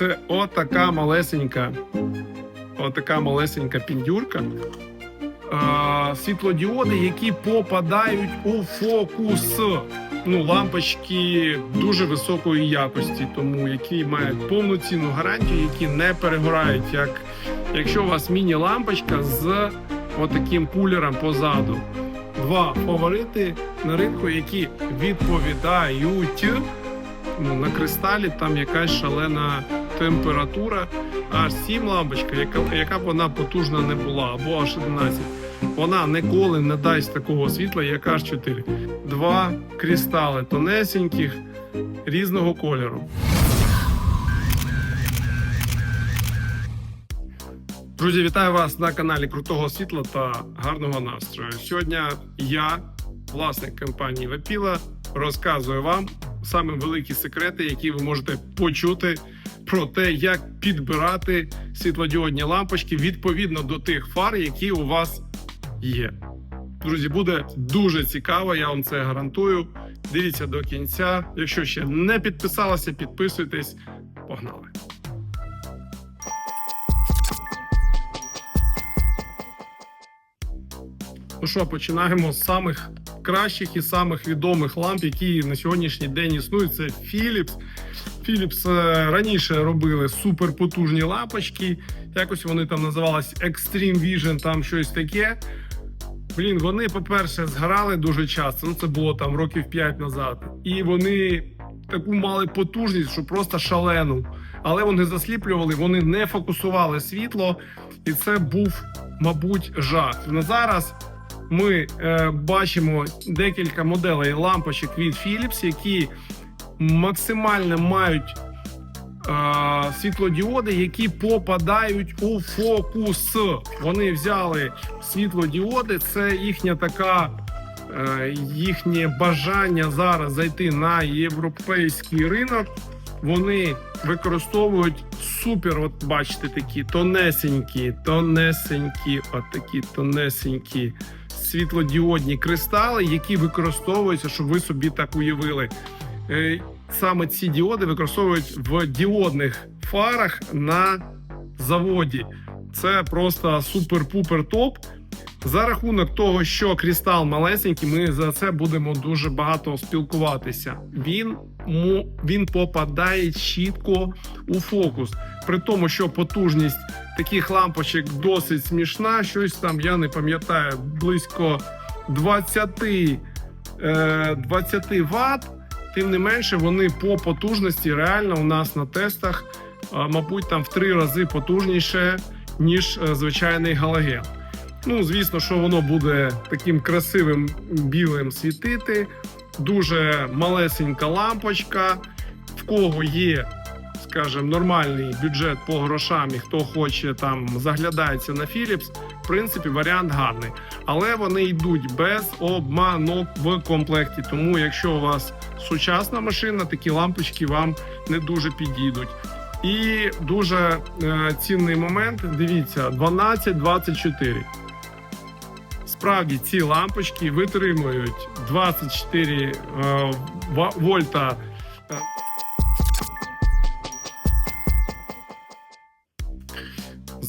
Це отака малесенька, отака малесенька піндюрка. А, світлодіоди, які попадають у фокус. Ну, лампочки дуже високої якості, тому які мають повноцінну гарантію, які не перегорають, як якщо у вас міні-лампочка з отаким кулером позаду. Два фаворити на ринку, які відповідають ну, на кристалі, там якась шалена температура. Аж 7 лампочка, яка, яка б вона потужна не була, або аж 11. Вона ніколи не дасть такого світла, як аж 4. Два кристали тонесеньких різного кольору. Друзі, вітаю вас на каналі Крутого Світла та гарного настрою. Сьогодні я, власник компанії Вапіла, розказую вам саме великі секрети, які ви можете почути про те, як підбирати світлодіодні лампочки відповідно до тих фар, які у вас є. Друзі, буде дуже цікаво, я вам це гарантую. Дивіться до кінця. Якщо ще не підписалися, підписуйтесь. Погнали! Ну що, починаємо з самих кращих і самих відомих ламп, які на сьогоднішній день існують. Це Philips. Philips е, раніше робили суперпотужні лампочки. Якось вони там називались Extreme Vision, там щось таке. Блін, вони, по-перше, згорали дуже часто. Ну, це було там років 5 назад. І вони таку мали потужність, що просто шалену. Але вони засліплювали, вони не фокусували світло, і це був, мабуть, жах. На зараз ми е, бачимо декілька моделей лампочок від Philips, які максимально мають е, світлодіоди, які попадають у фокус. Вони взяли світлодіоди, це їхня така. е, Їхнє бажання зараз зайти на європейський ринок. Вони використовують супер, от бачите, такі тонесенькі, тонесенькі, от такі тонесенькі світлодіодні кристали, які використовуються, щоб ви собі так уявили. Е, Саме ці діоди використовують в діодних фарах на заводі. Це просто супер-пупер топ. За рахунок того, що кристал малесенький, ми за це будемо дуже багато спілкуватися. Він він попадає чітко у фокус. При тому, що потужність таких лампочок досить смішна. Щось там я не пам'ятаю близько 20, е, 20 Вт. Тим не менше, вони по потужності реально у нас на тестах, е, мабуть, там в три рази потужніше, ніж е, звичайний галоген. Ну, звісно, що воно буде таким красивим білим світити. Дуже малесенька лампочка. В кого є, скажімо, нормальний бюджет по грошам, і хто хоче там заглядається на Philips, в принципі, варіант гарний. Але вони йдуть без обманок в комплекті. Тому, якщо у вас сучасна машина, такі лампочки вам не дуже підійдуть. І дуже е, цінний момент. Дивіться, 12-24. Справді ці лампочки витримують 24 е, вольта.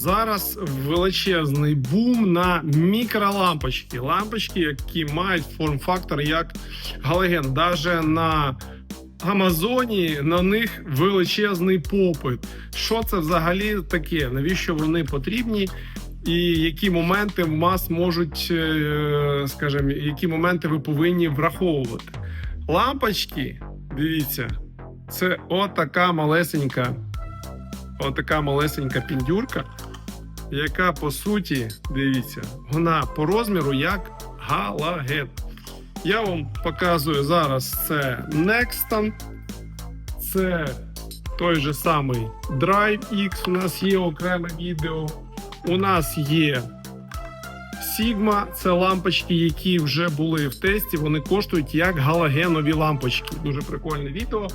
Зараз величезний бум на мікролампочки. Лампочки, які мають форм-фактор як галоген. Даже на Амазоні на них величезний попит. Що це взагалі таке? Навіщо вони потрібні? І які моменти в вас можуть, е, скажімо, які моменти ви повинні враховувати? Лампочки, дивіться, це отака малесенька, отака малесенька піндюрка, яка по суті, дивіться, вона по розміру як галоген. Я вам показую зараз це Nexton, це той же самий Drive X. У нас є окреме відео. У нас є Sigma, це лампочки, які вже були в тесті. Вони коштують як галогенові лампочки. Дуже прикольне відео.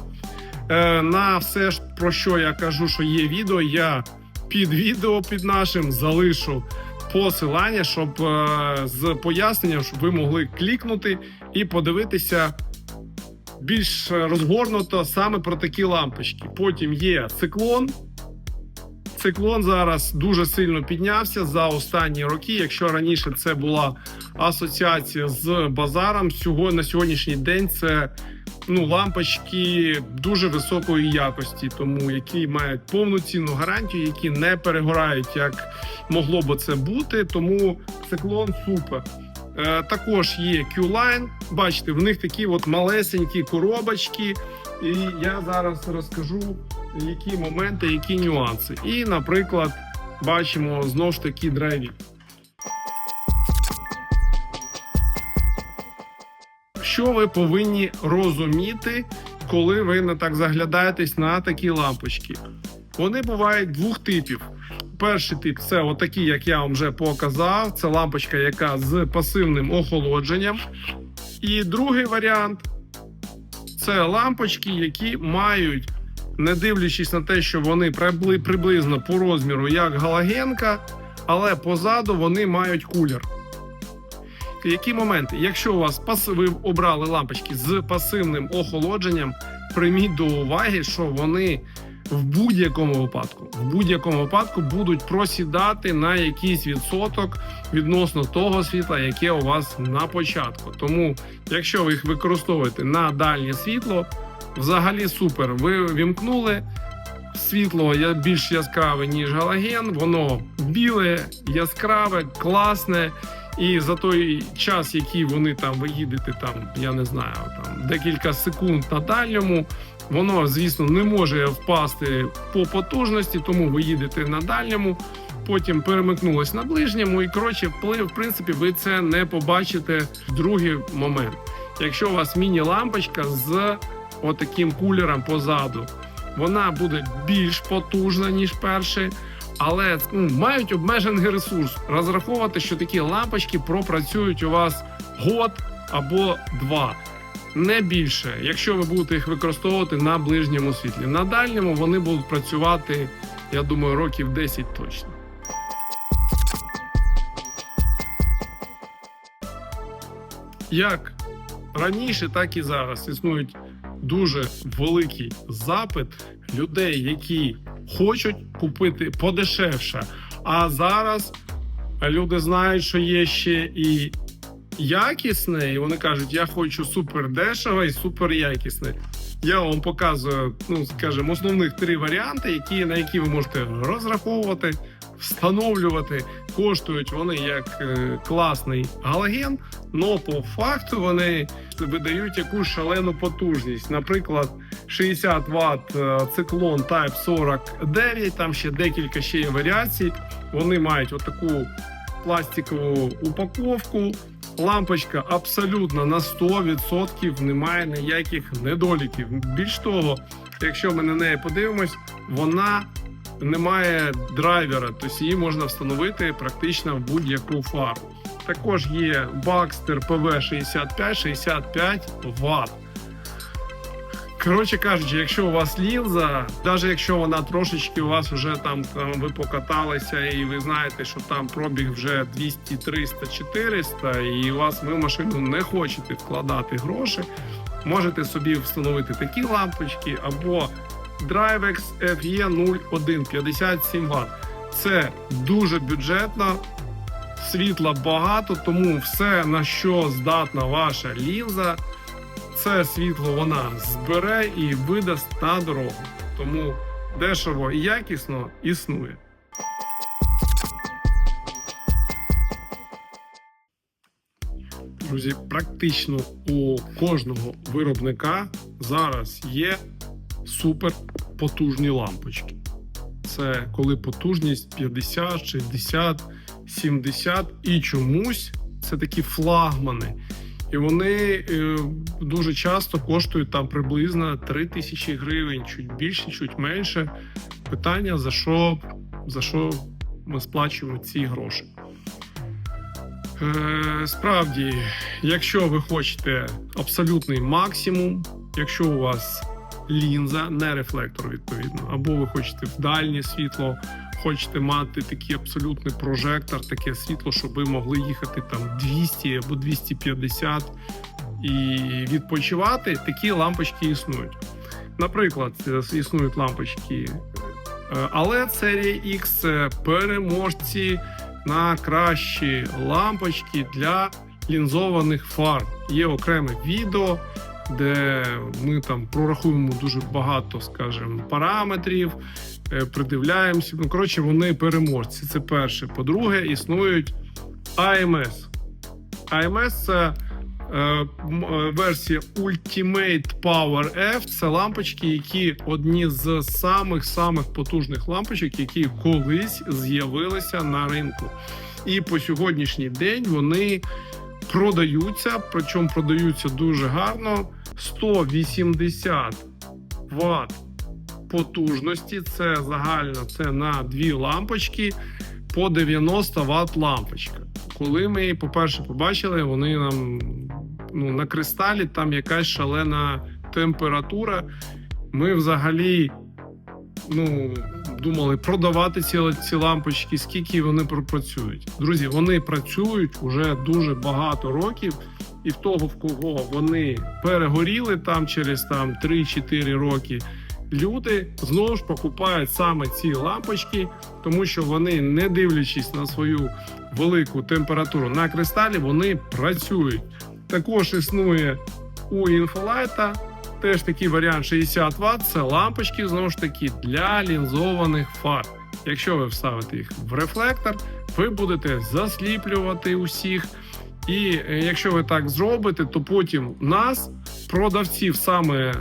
Е, на все, ж, про що я кажу, що є відео, я під відео під нашим залишу посилання, щоб е, з поясненням, щоб ви могли клікнути і подивитися більш розгорнуто саме про такі лампочки. Потім є циклон, Циклон зараз дуже сильно піднявся за останні роки. Якщо раніше це була асоціація з базаром, на сьогоднішній день це ну лампочки дуже високої якості, тому які мають повноцінну гарантію, які не перегорають, як могло би це бути. Тому циклон супер. Е, також є Q-Line. Бачите, в них такі от малесенькі коробочки. І я зараз розкажу, які моменти, які нюанси. І, наприклад, бачимо знову ж таки драйві. Що ви повинні розуміти, коли ви не так заглядаєтесь на такі лампочки? Вони бувають двох типів. Перший тип це отакі, як я вам вже показав. Це лампочка, яка з пасивним охолодженням. І другий варіант це лампочки, які мають, не дивлячись на те, що вони прибли- приблизно по розміру як галогенка, але позаду вони мають кулер. Які моменти? Якщо у вас пас... ви обрали лампочки з пасивним охолодженням, прийміть до уваги, що вони в будь-якому випадку, в будь-якому випадку будуть просідати на якийсь відсоток відносно того світла, яке у вас на початку. Тому, якщо ви їх використовуєте на дальнє світло, взагалі супер. Ви вімкнули. Світло більш яскраве, ніж галоген, воно біле, яскраве, класне. І за той час, який вони там ви їдете, там я не знаю, там декілька секунд на дальньому, воно, звісно, не може впасти по потужності, тому ви їдете на дальньому, потім перемикнулось на ближньому, і коротше, в принципі, ви це не побачите в другий момент. Якщо у вас міні-лампочка з отаким кулером позаду, вона буде більш потужна, ніж перший. Але ну, мають обмежений ресурс. Розраховувати, що такі лампочки пропрацюють у вас год або два. Не більше, якщо ви будете їх використовувати на ближньому світлі. На дальньому вони будуть працювати, я думаю, років 10 точно. Як раніше, так і зараз існують дуже великий запит людей, які хочуть купити подешевше. А зараз люди знають, що є ще і якісне, і вони кажуть, я хочу супер дешево і супер якісне. Я вам показую, ну скажімо, основних три варіанти, які, на які ви можете розраховувати, встановлювати. Коштують вони як е, класний галоген, але по факту вони видають якусь шалену потужність. Наприклад, 60 Вт е, циклон Type 49, там ще декілька ще є варіацій. Вони мають отаку пластикову упаковку. Лампочка абсолютно на 100% немає ніяких недоліків. Більш того, якщо ми на неї подивимось, вона не має драйвера, тобто її можна встановити практично в будь-яку фару. Також є Baxter PV65 65 Вт. Коротше кажучи, якщо у вас лінза, навіть якщо вона трошечки у вас вже там, там ви покаталися, і ви знаєте, що там пробіг вже 200, 300, 400, і у вас ви в машину не хочете вкладати гроші, можете собі встановити такі лампочки або Drivex FE 01 57 Вт. Це дуже бюджетно, світла багато, тому все на що здатна ваша лінза це світло вона збере і видасть на дорогу. Тому дешево і якісно існує. Друзі, практично у кожного виробника зараз є супер потужні лампочки. Це коли потужність 50, 60, 70 і чомусь це такі флагмани. І вони е, дуже часто коштують там приблизно 3 тисячі гривень, чуть більше, чуть менше. Питання за що, за що ми сплачуємо ці гроші. Е, справді, якщо ви хочете абсолютний максимум, якщо у вас лінза, не рефлектор, відповідно, або ви хочете в дальнє світло, хочете мати такий абсолютний прожектор, таке світло, щоб ви могли їхати там 200 або 250 і відпочивати, такі лампочки існують. Наприклад, е, існують лампочки Е, Але серія X це переможці на кращі лампочки для лінзованих фар. Є окреме відео, де ми там прорахуємо дуже багато, скажімо, параметрів, придивляємося. Ну, коротше, вони переможці. Це перше. По-друге, існують AMS. AMS це е, е, версія Ultimate Power F. Це лампочки, які одні з самих самих потужних лампочок, які колись з'явилися на ринку. І по сьогоднішній день вони продаються, причому продаються дуже гарно. 180 Вт потужності. Це загально це на дві лампочки по 90 Вт лампочка. Коли ми її, по-перше, побачили, вони нам ну, на кристалі там якась шалена температура. Ми взагалі ну, думали продавати ці, ці лампочки, скільки вони пропрацюють. Друзі, вони працюють уже дуже багато років, і в того, в кого вони перегоріли там через там 3-4 роки. Люди знову ж покупають саме ці лампочки, тому що вони, не дивлячись на свою велику температуру на кристалі, вони працюють. Також існує у інфолайта теж такий варіант 60 Вт. Це лампочки знову ж таки для лінзованих фар. Якщо ви вставите їх в рефлектор, ви будете засліплювати усіх. І е, якщо ви так зробите, то потім нас, продавців саме е,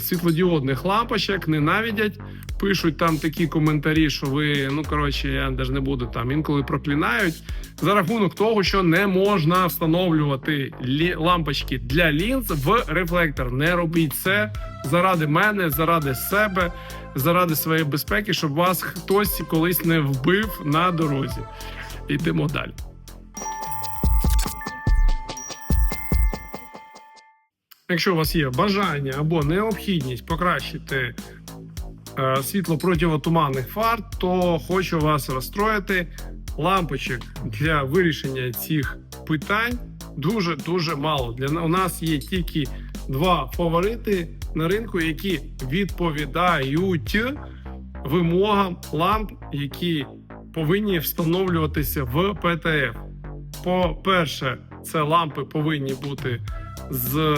світлодіодних лампочок, ненавидять, пишуть там такі коментарі, що ви, ну коротше, я навіть не буду там інколи проклинають за рахунок того, що не можна встановлювати лі- лампочки для лінз в рефлектор. Не робіть це заради мене, заради себе, заради своєї безпеки, щоб вас хтось колись не вбив на дорозі. Йдемо далі. Якщо у вас є бажання або необхідність покращити е, світло противотуманних фар, то хочу вас розстроїти. Лампочок для вирішення цих питань дуже дуже мало. Для у нас є тільки два фаворити на ринку, які відповідають вимогам ламп, які повинні встановлюватися в ПТФ. По-перше, це лампи повинні бути з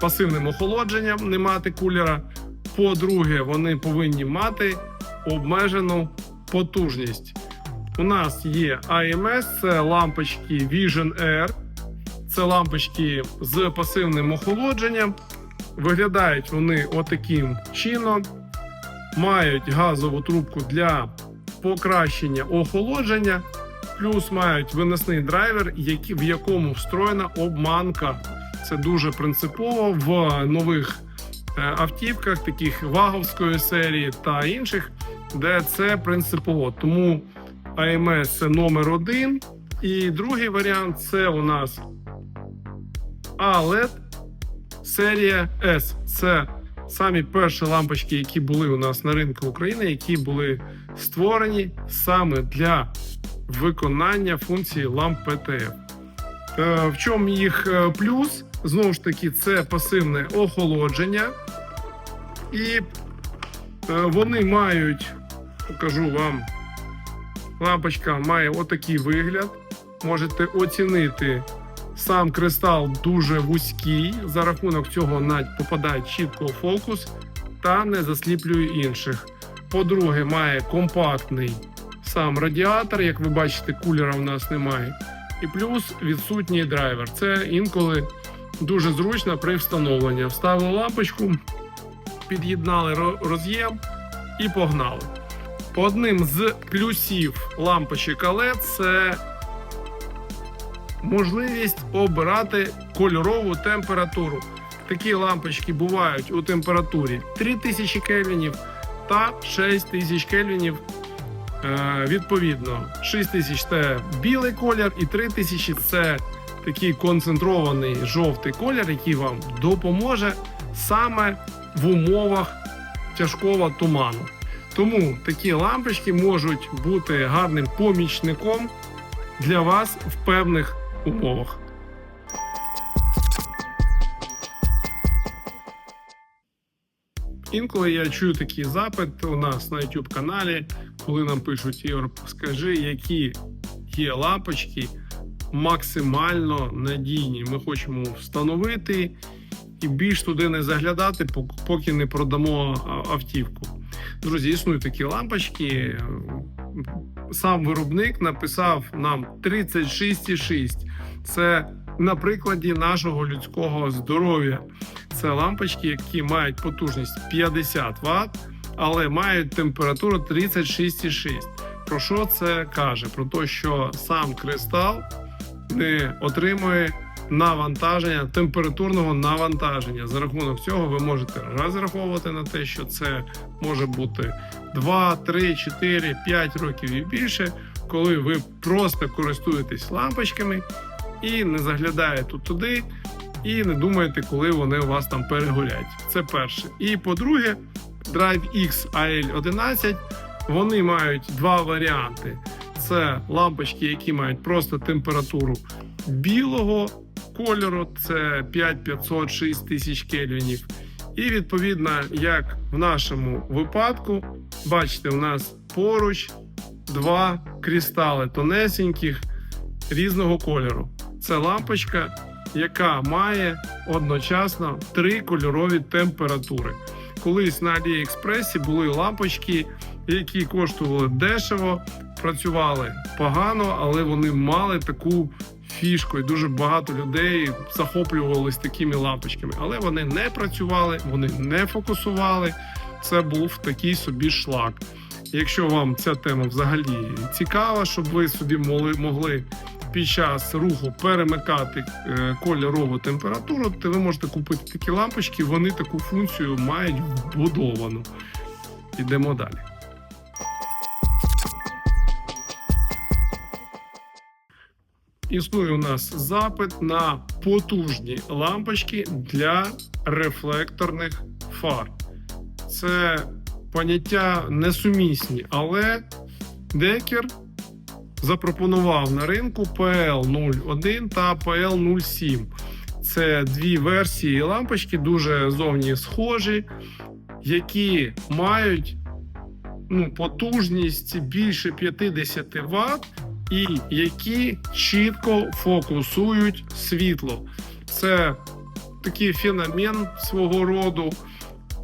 пасивним охолодженням, не мати кулера. По-друге, вони повинні мати обмежену потужність. У нас є AMS, це лампочки Vision Air, це лампочки з пасивним охолодженням. Виглядають вони отаким чином. Мають газову трубку для покращення охолодження, плюс мають виносний драйвер, в якому встроєна обманка. Це дуже принципово в нових е, автівках, таких ваговської серії та інших, де це принципово. Тому AMS це номер один. І другий варіант це у нас ALED серія S. Це самі перші лампочки, які були у нас на ринку України, які були створені саме для виконання функції ламп PTF. Е, В чому їх е, плюс? Знову ж таки, це пасивне охолодження, і е, вони мають, покажу вам, лампочка має отакий вигляд. Можете оцінити сам кристал дуже вузький. За рахунок цього навіть попадає чітко в фокус та не засліплює інших. По-друге, має компактний сам радіатор. Як ви бачите, кулера в нас немає. І плюс відсутній драйвер. Це інколи дуже зручно при встановленні. Вставили лампочку, під'єднали роз'єм і погнали. Одним з плюсів лампочок LED це можливість обирати кольорову температуру. Такі лампочки бувають у температурі 3000 кельвінів та 6000 кельвінів. Е, Відповідно, 6000 це білий колір, і 3000 це такий концентрований жовтий колір, який вам допоможе саме в умовах тяжкого туману. Тому такі лампочки можуть бути гарним помічником для вас в певних умовах. Інколи я чую такий запит у нас на YouTube каналі, коли нам пишуть Ігор, скажи, які є лампочки максимально надійні. Ми хочемо встановити і більш туди не заглядати, поки не продамо автівку. Друзі, існують такі лампочки. Сам виробник написав нам 36,6. Це на прикладі нашого людського здоров'я. Це лампочки, які мають потужність 50 Вт, але мають температуру 36,6. Про що це каже? Про те, що сам кристал не отримує навантаження, температурного навантаження. За рахунок цього ви можете розраховувати на те, що це може бути 2, 3, 4, 5 років і більше, коли ви просто користуєтесь лампочками і не заглядаєте туди, і не думаєте, коли вони у вас там перегорять. Це перше. І по-друге, Drive X AL11 вони мають два варіанти: це лампочки, які мають просто температуру білого кольору, це 5500 6000 кельвінів. І відповідно, як в нашому випадку, бачите, у нас поруч два кристали тонесеньких різного кольору. Це лампочка, яка має одночасно три кольорові температури. Колись на Аліекспресі були лампочки, які коштували дешево, працювали погано, але вони мали таку фішку. І дуже багато людей захоплювалися такими лампочками. Але вони не працювали, вони не фокусували. Це був такий собі шлак. Якщо вам ця тема взагалі цікава, щоб ви собі могли, могли під час руху перемикати е, кольорову температуру, то ви можете купити такі лампочки, вони таку функцію мають вбудовану. Ідемо далі. Існує у нас запит на потужні лампочки для рефлекторних фар. Це поняття несумісні, але Декер запропонував на ринку PL01 та PL07. Це дві версії лампочки, дуже зовні схожі, які мають ну, потужність більше 50 Вт і які чітко фокусують світло. Це такий феномен свого роду.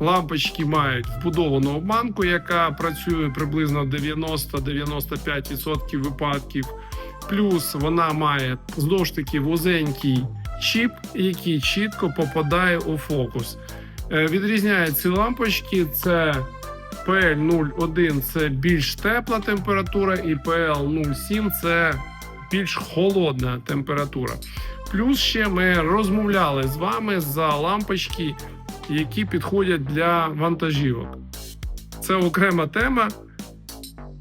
Лампочки мають вбудовану обманку, яка працює приблизно 90-95% випадків. Плюс вона має знову ж таки вузенький чіп, який чітко попадає у фокус. Е, Відрізняють ці лампочки: це PL01 це більш тепла температура, і PL07 це більш холодна температура. Плюс ще ми розмовляли з вами за лампочки, які підходять для вантажівок. Це окрема тема.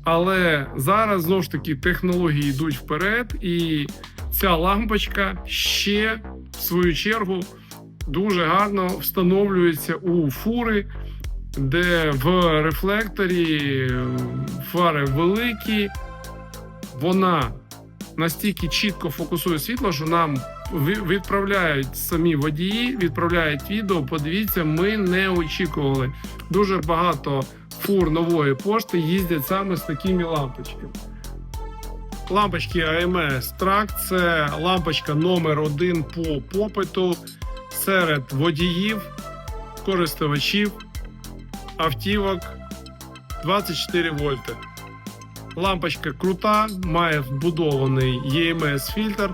Але зараз знову ж таки технології йдуть вперед, і ця лампочка ще в свою чергу дуже гарно встановлюється у фури, де в рефлекторі фари великі, вона настільки чітко фокусує світло, що нам відправляють самі водії, відправляють відео. Подивіться, ми не очікували. Дуже багато фур нової пошти їздять саме з такими лампочками. Лампочки AMS Track – це лампочка номер один по попиту серед водіїв, користувачів, автівок 24 вольти. Лампочка крута, має вбудований EMS фільтр,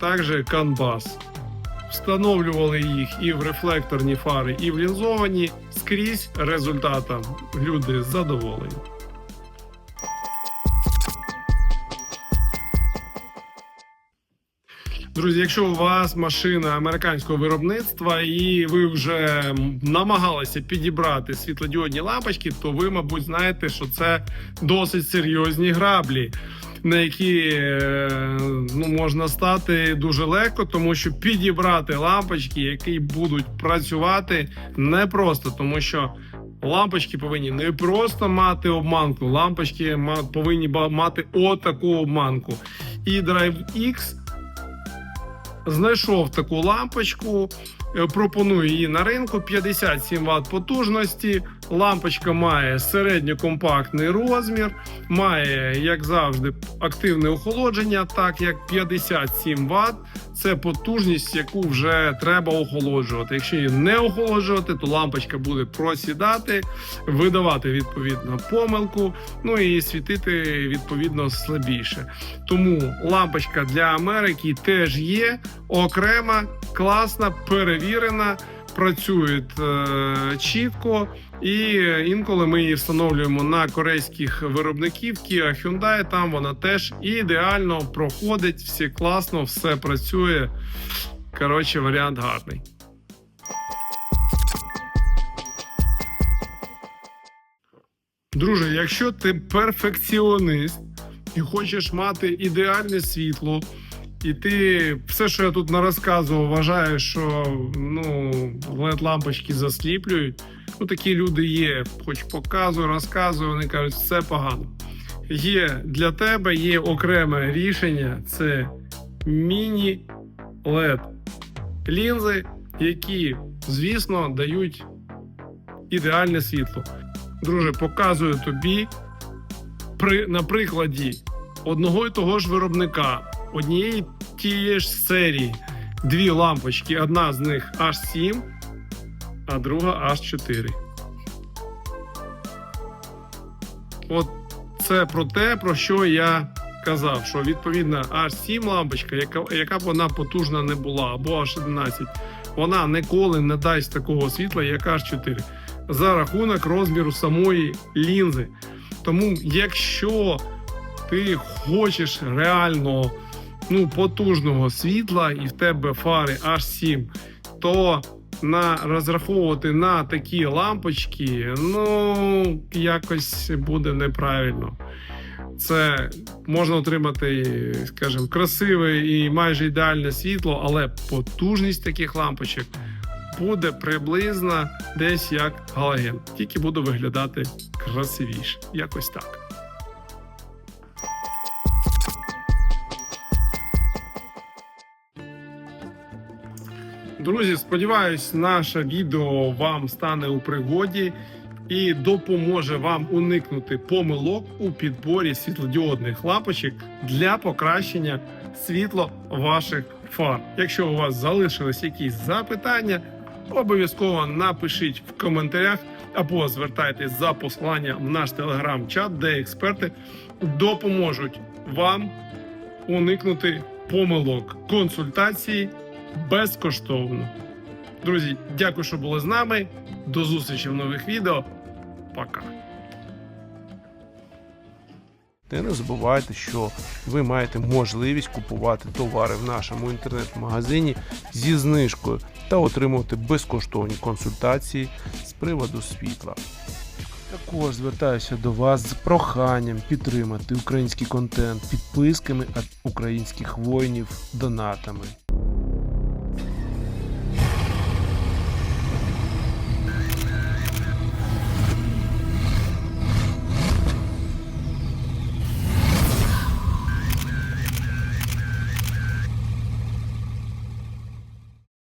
також CAN-BUS. Встановлювали їх і в рефлекторні фари, і в лінзовані. Скрізь результатом люди задоволені. Друзі, якщо у вас машина американського виробництва і ви вже намагалися підібрати світлодіодні лампочки, то ви, мабуть, знаєте, що це досить серйозні граблі, на які е, ну, можна стати дуже легко, тому що підібрати лампочки, які будуть працювати непросто, тому що лампочки повинні не просто мати обманку, лампочки повинні мати отаку обманку. І Drive X знайшов таку лампочку, е, пропоную її на ринку 57 Вт потужності. Лампочка має середньокомпактний розмір, має, як завжди, активне охолодження, так як 57 Вт це потужність, яку вже треба охолоджувати. Якщо її не охолоджувати, то лампочка буде просідати, видавати відповідно помилку, ну і світити відповідно слабіше. Тому лампочка для Америки теж є окрема, класна, перевірена. Працюють е, чітко, і інколи ми її встановлюємо на корейських виробників Kia Hyundai. Там вона теж ідеально проходить, всі класно, все працює. Коротше, варіант гарний. Друже, якщо ти перфекціонист і хочеш мати ідеальне світло, і ти все, що я тут розказував, вважаєш, що ну лампочки засліплюють. Ну такі люди є. Хоч показую, розказую, вони кажуть, все погано. Є для тебе є окреме рішення: це міні LED лінзи, які, звісно, дають ідеальне світло. Друже, показую тобі при, на прикладі одного і того ж виробника, однієї тієї ж серії, дві лампочки. Одна з них H7, а друга H4. От це про те, про що я казав, що відповідно H7 лампочка, яка, яка б вона потужна не була, або H11, вона ніколи не дасть такого світла, як H4 за рахунок розміру самої лінзи. Тому, якщо ти хочеш реально ну, потужного світла, і в тебе фари H7, то на розраховувати на такі лампочки, ну якось буде неправильно. Це можна отримати, скажімо, красиве і майже ідеальне світло, але потужність таких лампочок буде приблизно десь як галоген, тільки буде виглядати красивіше. Якось так. Друзі, сподіваюсь, наше відео вам стане у пригоді і допоможе вам уникнути помилок у підборі світлодіодних лампочок для покращення світла ваших фар. Якщо у вас залишились якісь запитання, обов'язково напишіть в коментарях або звертайтесь за посиланням в наш телеграм-чат, де експерти допоможуть вам уникнути помилок консультації безкоштовно. Друзі, дякую, що були з нами. До зустрічі в нових відео. Пока. Та не забувайте, що ви маєте можливість купувати товари в нашому інтернет-магазині зі знижкою та отримувати безкоштовні консультації з приводу світла. Також звертаюся до вас з проханням підтримати український контент підписками від українських воїнів донатами.